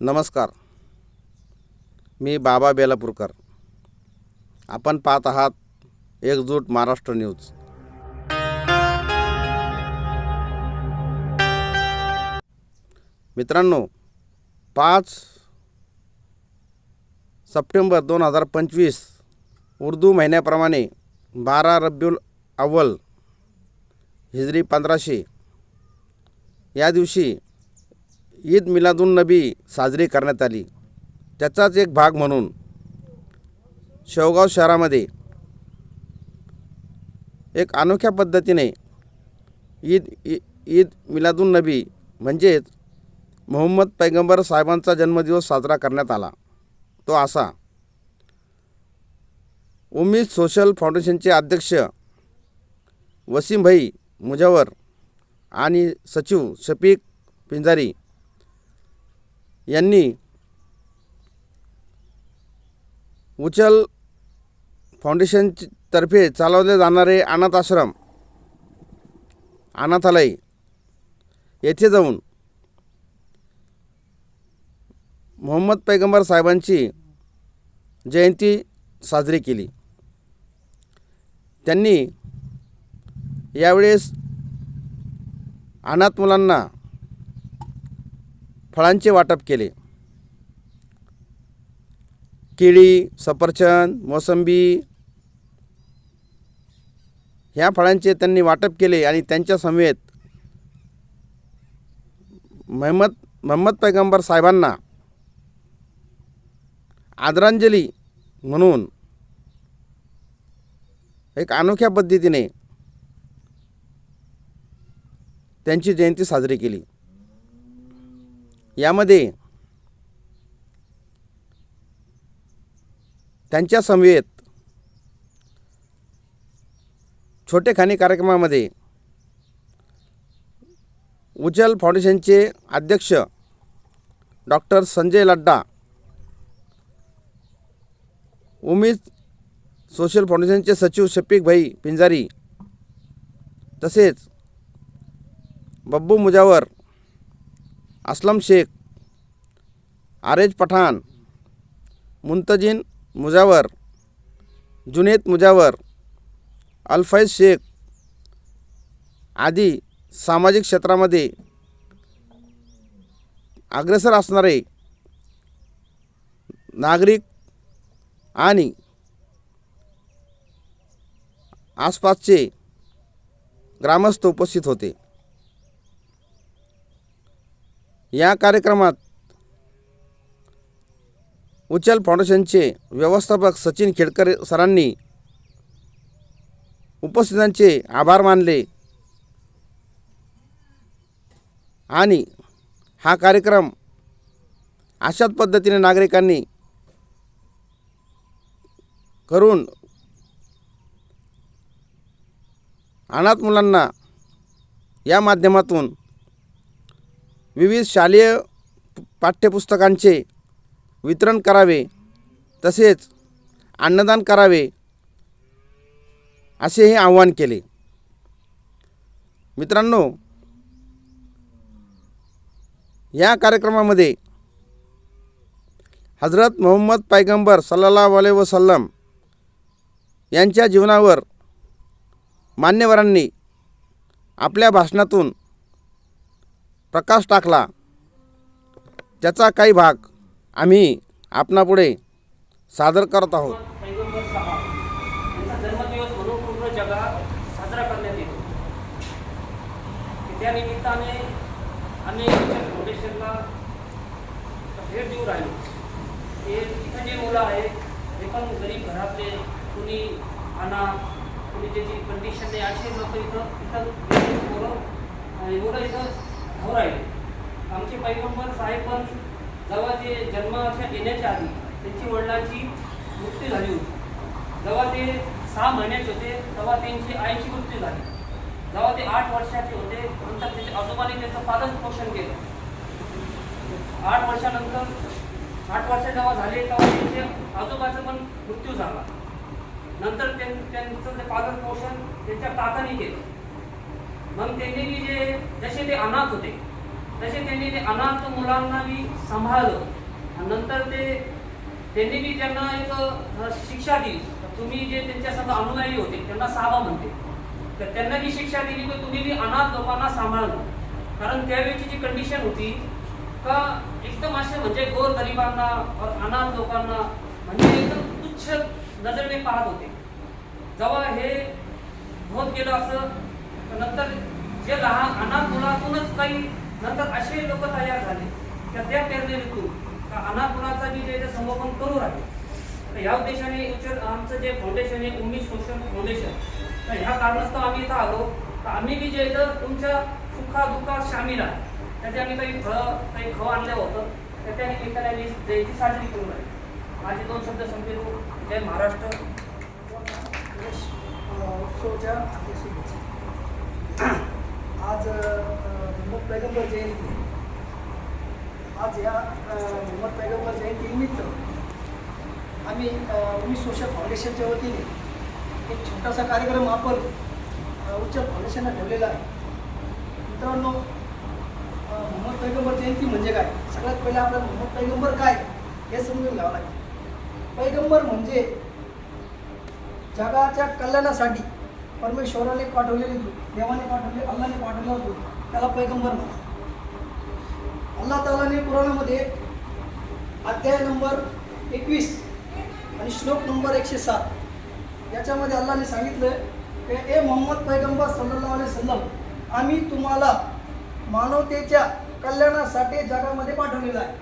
नमस्कार. मी बाबा बेलापूरकर. आपण पाहत आहात एकजूट महाराष्ट्र न्यूज. मित्रांनो पाच सप्टेंबर दोन हजार पंचवीस उर्दू महिन्याप्रमाणे बारा रब्युल अव्वल हिजरी पंधराशे. या दिवशी ईद मिलादुन नबी साजरी करण्यात आली. त्याचाच एक भाग म्हणून शेवगाव शहरामध्ये एक अनोख्या पद्धतीने ईद ई ईद मिलादुन नबी म्हणजेच मोहम्मद पैगंबर साहेबांचा जन्मदिवस साजरा करण्यात आला. तो असा उम्मीद सोशल फाउंडेशनचे अध्यक्ष वसीमभाई मुजावर आणि सचिव शफीक पिंजारी यांनी उचल फाउंडेशनतर्फे चालवले जाणारे अनाथ आश्रम अनाथालय येथे जाऊन मोहम्मद पैगंबर साहेबांची जयंती साजरी केली. त्यांनी यावेळेस अनाथ मुलांना फळांचे वाटप केले. केळी सफरचंद मोसंबी ह्या फळांचे त्यांनी वाटप केले आणि त्यांच्या समवेत महम्मद महम्मद पैगंबर साहेबांना आदरांजली म्हणून एक अनोख्या पद्धतीने त्यांची जयंती साजरी केली. यामध्ये त्यांच्या समवेत छोटेखानी कार्यक्रमामध्ये उज्ज्वल फाउंडेशनचे अध्यक्ष डॉक्टर संजय लड्डा उमेद सोशल फाउंडेशनचे सचिव शफीक भाई पिंजारी तसेच बब्बू मुजावर असलम शेख आरेज पठाण मुंतजिन मुजावर जुनेद मुजावर अल्फैज शेख आदी सामाजिक क्षेत्रामध्ये अग्रेसर असणारे नागरिक आणि आसपासचे ग्रामस्थ उपस्थित होते. या कार्यक्रमात उचल फाउंडेशनचे व्यवस्थापक सचिन खेडकर सरांनी उपस्थितांचे आभार मानले. आणि हा कार्यक्रम अशाच पद्धतीने नागरिकांनी करून अनाथ मुलांना या माध्यमातून विविध शालेय पाठ्यपुस्तकांचे वितरण करावे तसेच अन्नदान करावे असे हे आवाहन केले. मित्रांनो या कार्यक्रमामध्ये हजरत मोहम्मद पैगंबर सल्ला अलैहि वसलम यांच्या जीवनावर मान्यवरांनी आपल्या भाषणातून प्रकाश टाकला. त्याचा काही भाग आम्ही आपणापुढे सादर करत आहोत. जन्मदिवस म्हणून पूर्ण जगात साजरा करण्यात येतो त्या निमित्ताने फाउंडेशनला भेट देऊ राहिलो हे जे मुलं आहेत हे पण गरीब घरातले कुणी आणा कुणी त्याची कंडिशन नाही असे लोक इथं इथं मुलं एवढं इथं हो राहिले. आमचे पैगंबर साहेब पण जेव्हा ते जन्माच्या येण्याच्या आधी त्यांची वडिलांची मृत्यू झाली होती. जेव्हा ते सहा महिन्याचे होते तेव्हा त्यांची आईची मृत्यू झाली. जेव्हा ते आठ वर्षाचे होते नंतर त्याचे आजोबाने त्याचं पालन पोषण केलं. आठ वर्षानंतर आठ वर्ष जेव्हा झाले तेव्हा त्यांचे आजोबाचा पण मृत्यू झाला. नंतर त्यां- त्यांचं ते पालन पोषण त्यांच्या काकाने केलं. मग त्यांनी बी जे जसे ते अनाथ होते तसे त्यांनी ते अनाथ मुलांना मी सांभाळलं. आणि नंतर ते त्यांनी बी त्यांना एक शिक्षा दिली. तुम्ही जे त्यांच्या सगळं अनुयायी होते त्यांना साबा म्हणते. तर त्यांना बी शिक्षा दिली की तुम्ही बी अनाथ लोकांना सांभाळलं. कारण त्यावेळीची जी कंडिशन होती का एकदम असे म्हणजे गोर गरिबांना अनाथ लोकांना म्हणजे एकदम तुच्छ नजरेने पाहत होते. जेव्हा हे होत गेलं असं नंतर जे लहान अनाथ मुलातूनच काही नंतर असे लोक तयार झाले की त्या प्रेरणेतून का अनाथ मुलाचा मी जे संगोपन करू राहिले. तर ह्या उद्देशाने आमचं जे फाउंडेशन आहे उम्मी सोशल फाउंडेशन तर ह्या कारणास्तव आम्ही इथं आलो. तर आम्ही बी जे इथं तुमच्या सुखा दुःखात सामील आहे त्याचे आम्ही काही फळं काही खव आणलं होतं तर त्या निमित्ताने आम्ही जयंती साजरी करू राहिली माझे दोन शब्द संपेतो जय महाराष्ट्र. उत्सवच्या हार्दिक शुभेच्छा आज मोहम्मद पैगंबर जयंती. आज या मोहम्मद पैगंबर जयंतीनिमित्त आम्ही अ, सोशल फाउंडेशनच्या वतीने एक छोटासा कार्यक्रम आपण उच्च फाउंडेशनला ठेवलेला आहे. मित्रांनो मोहम्मद पैगंबर जयंती म्हणजे काय? सगळ्यात पहिले आपल्याला मोहम्मद पैगंबर काय हे समजून घ्यावं लागेल. पैगंबर म्हणजे जगाच्या कल्याणासाठी परमेश्वराने पाठवलेली देवाने पाठवले अल्लाने पाठवलं दूत त्याला पैगंबर म्हणतात. अल्लाह तालाने पुराणामध्ये अध्याय नंबर एकवीस आणि श्लोक नंबर एकशे सात याच्यामध्ये अल्लाने सांगितलं की ए मोहम्मद पैगंबर सल्ला अली सल्लम आम्ही तुम्हाला मानवतेच्या कल्याणासाठी जगामध्ये पाठवलेलं आहे.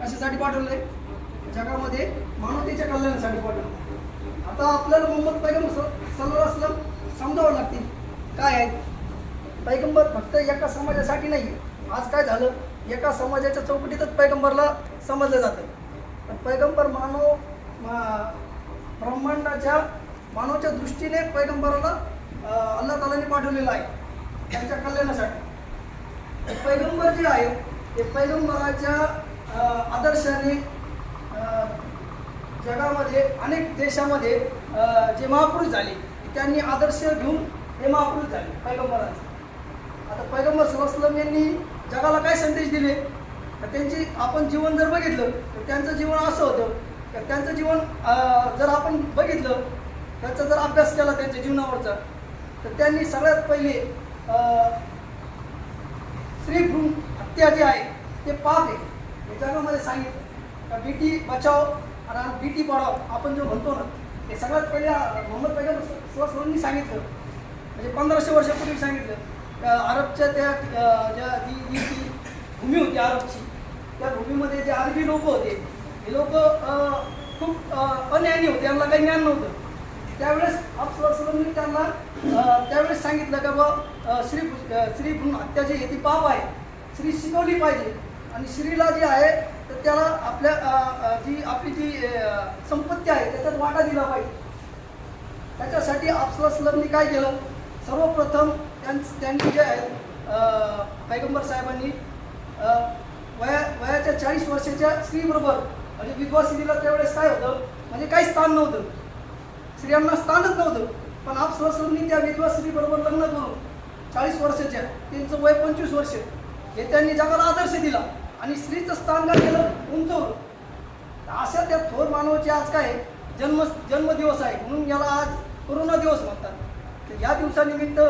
कशासाठी पाठवलंय? जगामध्ये मानवतेच्या कल्याणासाठी पाठवलं आता आपल्याला मोहम्मद पैगंबर सल्ला अलैहि समजावं लागतील. काय आहे पैगंबर फक्त एका समाजासाठी नाही आज काय झालं? एका समाजाच्या चौकटीतच पैगंबरला समजलं जातं. पण पैगंबर मानव मा- ब्रह्मांडाच्या मानवाच्या दृष्टीने पैगंबराला अल्ला तालाने पाठवलेलं आहे. त्यांच्या कल्याणासाठी. पैगंबर जे आहे ते पैगंबराच्या आदर्शाने जगामध्ये अनेक देशामध्ये जे महापुरुष झाले त्यांनी आदर्श घेऊन हे महापुरुष झाले पैगंबरांचे. आता पैगंबर सलम यांनी जगाला काय संदेश दिले? तर त्यांची आपण जीवन जर बघितलं तर त्यांचं जीवन असं होतं तर त्यांचं जीवन जर आपण बघितलं त्याचा जर अभ्यास केला त्यांच्या जीवनावरचा तर त्यांनी सगळ्यात पहिले स्त्री भ्रूण हत्या जी आहे ते पाप आहे. हे जगामध्ये सांगितलं का बेटी बचाव आणि बेटी पढाव आपण जो म्हणतो ना हे सगळ्यात पहिल्या मोहम्मद पैगंबर सलमनी सांगितलं. म्हणजे पंधराशे वर्षापूर्वी सांगितलं. अरबच्या त्या ज्या जी जी ती भूमी होती अरबची त्या भूमीमध्ये जे अरबी लोक होते हे लोक खूप अज्ञानी होते यांना काही ज्ञान नव्हतं. त्यावेळेस अफसरांनी त्यांना त्यावेळेस सांगितलं का बा श्री श्री भ्रूण हत्या जी ती पाप आहे श्री शिकवली पाहिजे. आणि श्रीला जी आहे तर त्याला आपल्या जी आपली जी संपत्ती आहे त्याच्यात वाटा दिला पाहिजे. त्याच्यासाठी अफसलांनी काय केलं? सर्वप्रथम त्यां त्यांनी जे आहेत पैगंबर साहेबांनी वया वयाच्या चाळीस वर्षाच्या स्त्रीबरोबर म्हणजे विधवा स्त्रीला त्यावेळेस काय होतं म्हणजे काही स्थान नव्हतं. स्त्रियांना स्थानच नव्हतं. पण अफसलांनी त्या विधवा स्त्रीबरोबर लग्न करून चाळीस वर्षाच्या त्यांचं वय पंचवीस वर्ष हे त्यांनी जगाला आदर्श दिला. आणि स्त्रीचं स्थान काय केलं? उंचवलं अशा त्या थोर मानवाचे आज काय आहे? जन्म जन्मदिवस आहे. म्हणून याला आज कोरोना दिवस म्हणतात. या दिवसानिमित्त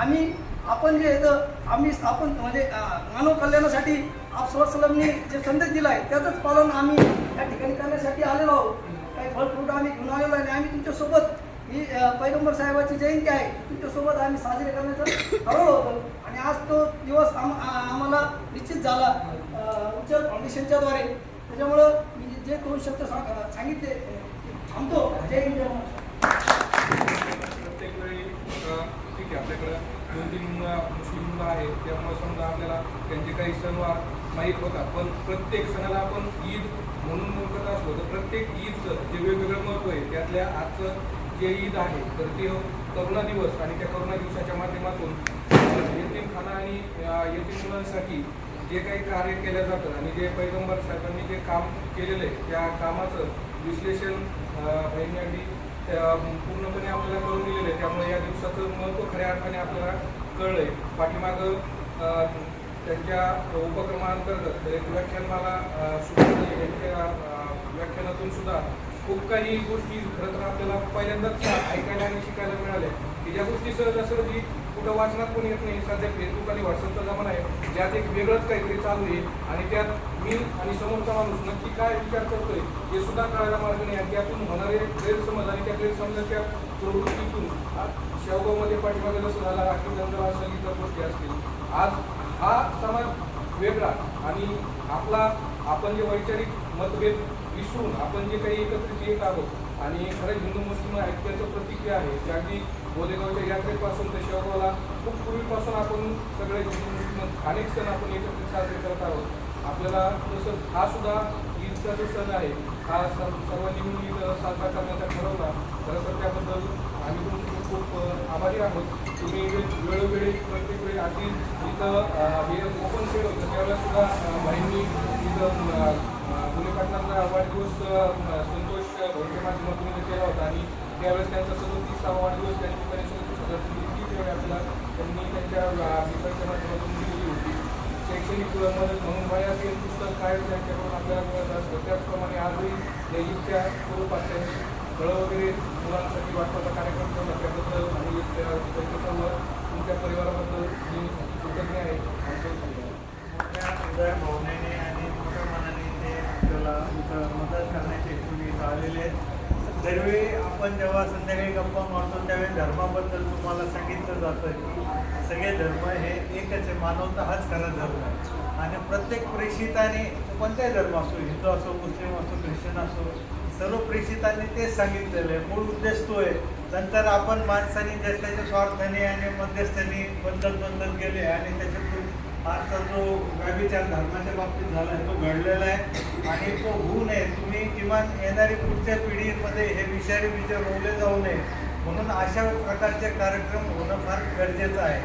आम्ही आपण जे येतं आम्ही आपण म्हणजे मानव कल्याणासाठी आपसलामनी जे संदेश दिला आहे त्याचंच पालन आम्ही या ठिकाणी करण्यासाठी आलेलो आहोत. काही फळ फ्रूट आम्ही घेऊन आलेलो आहे आणि आम्ही तुमच्यासोबत ही पैगंबर साहेबाची जयंती आहे. तुमच्यासोबत आम्ही साजरे करण्याचं ठरवलं होतं. आणि आज तो दिवस आम आम्हाला निश्चित झाला उच्चल उज्ज्वल फाउंडेशनच्याद्वारे त्याच्यामुळं मी जे दोन शब्द सांग- सांगितले थांबतो. जय हिंद जय महाराष्ट्र. वेळी ठीक आहे आपल्याकडं दोन तीन मुस्लिम मुलं आहेत त्यामुळे समजा आपल्याला त्यांचे काही सणवार माहीत होतात. पण प्रत्येक सणाला आपण ईद म्हणून म्हणत असलो तर प्रत्येक ईदचं जे वेगवेगळं महत्त्व आहे त्यातल्या आजचं जे ईद आहे तर ते करुणा दिवस आणि त्या करुणा दिवसाच्या माध्यमातून यतीमखाना आणि अ, यतीम मुलांसाठी जे काही कार्य केलं जातं आणि जे पैगंबर साहेबांनी जे काम केलेलं आहे त्या कामाचं विश्लेषण अ, बहिणी त्या पूर्णपणे आपल्याला कळून दिलेलं आहे त्यामुळे या दिवसाचं महत्त्व खऱ्या अर्थाने आपल्याला कळलं आहे पाठीमागं त्यांच्या उपक्रमांतर्गत एक व्याख्यानमाला मला यांच्या व्याख्यानातून सुद्धा खूप काही गोष्टी खरं तर आपल्याला पहिल्यांदाच ऐकायला आणि शिकायला मिळाल्या. की ज्या गोष्टी सहजासहजी कुठं वाचनात पण येत नाही. सध्या फेसबुक आणि व्हॉट्सअपचा जमाना आहे. ज्यात एक वेगळंच काहीतरी चालू आहे आणि त्यात मी आणि समोरचा माणूस नक्की काय विचार करतोय हे सुद्धा कळायला मार्ग नाही. आणि त्यातून होणारे गैरसमज आणि त्या गैरसमजाच्या प्रवृत्तीतून शेवगावमध्ये पाठीमागे जसं झाला राखीव जंगल असेल इतर गोष्टी असतील? आज हा समाज वेगळा आणि आपला आपण जे वैचारिक मतभेद विसरून आपण जे काही एकत्रित येत आहोत आणि खरं हिंदू मुस्लिम ऐक्याचं प्रतिक्रिया आहे. ते अगदी बोलेगावच्या यात्रेपासून ते शेवगावला खूप पूर्वीपासून आपण सगळे हिंदू मुस्लिम अनेक सण आपण एकत्रित साजरे करत आहोत. आपल्याला तसंच हा सुद्धा ईदचा जो सण आहे हा सर्व सर्वांनी मिळून साजरा करण्याचा ठरवला. खरं तर त्याबद्दल आम्ही तुमचे खूप आभारी आहोत. तुम्ही वेळोवेळी प्रत्येक वेळी आधी इथं हे ओपन सेल होतं त्यावेळेस सुद्धा बाईंनी भाईंनी इथं अ, अ, गुन्हे पाटलांचा वाढदिवस अ, माध्यमातून केला होता आणि त्यावेळेस त्यांचा सदोतीसावा वाढदिवस त्यांनी परिषदेची सदोतीस हजार इतकी वेळ आपल्याला त्यांनी त्यांच्या पेपरच्या माध्यमातून दिलेली होती. शैक्षणिक मदत म्हणून वयाचे पुस्तक काय त्यांच्याकडून आपल्याला मिळत असतं. त्याचप्रमाणे आजही या स्वरूपात त्यांनी फळं वगैरे मुलांसाठी वाटपाचा कार्यक्रम ठेवला त्याबद्दल आणि त्यांच्यासमोर तुमच्या परिवाराबद्दल मी कृतज्ञ आहे. आमचे भावनेने आणि मोठ्या मनाने ते आपल्याला मदत करण्याचे इथं आलेले आहेत. दरवेळी आपण जेव्हा संध्याकाळी गप्पा मारतो त्यावेळी धर्माबद्दल तुम्हाला सांगितलं जातं की सगळे धर्म हे एकच आहे. मानवता हाच खरा धर्म आहे. आणि प्रत्येक प्रेषिताने कोणत्याही कोणताही धर्म असो हिंदू असो मुस्लिम असो ख्रिश्चन असो सर्व प्रेषितांनी तेच सांगितलेलं आहे. मूळ उद्देश तो आहे. नंतर आपण माणसाने ज्याच्या स्वार्थाने आणि मध्यस्थाने बदलत बंदल केले आणि त्याच्या आजचा जो व्यभिचार धर्माच्या बाबतीत झाला आहे तो घडलेला आहे आणि तो होऊ नये. तुम्ही किमान येणारी पुढच्या पिढीमध्ये हे विषारी विचार रोवले जाऊ नये. म्हणून अशा प्रकारचे कार्यक्रम होणं फार गरजेचं आहे.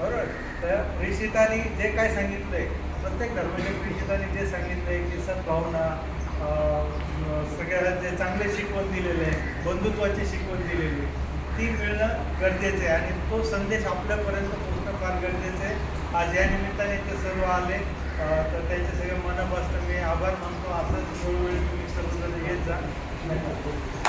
बरोबर? तर प्रेषितांनी जे काय सांगितलं आहे प्रत्येक धर्माच्या प्रेषितांनी जे सांगितलं आहे की सद्भावना अं, सगळ्याला जे चांगले शिकवण दिलेले आहे बंधुत्वाची शिकवण दिलेली आहे ती मिळणं गरजेचं आहे. आणि तो संदेश आपल्यापर्यंत पोहोचणं फार गरजेचं आहे. आज या निमित्ताने ते सर्व आले. तर त्यांचे सगळे मनापासून मी आभार मानतो. असंच वेळोवेळी तुम्ही सर्वजण येत जा. धन्यवाद.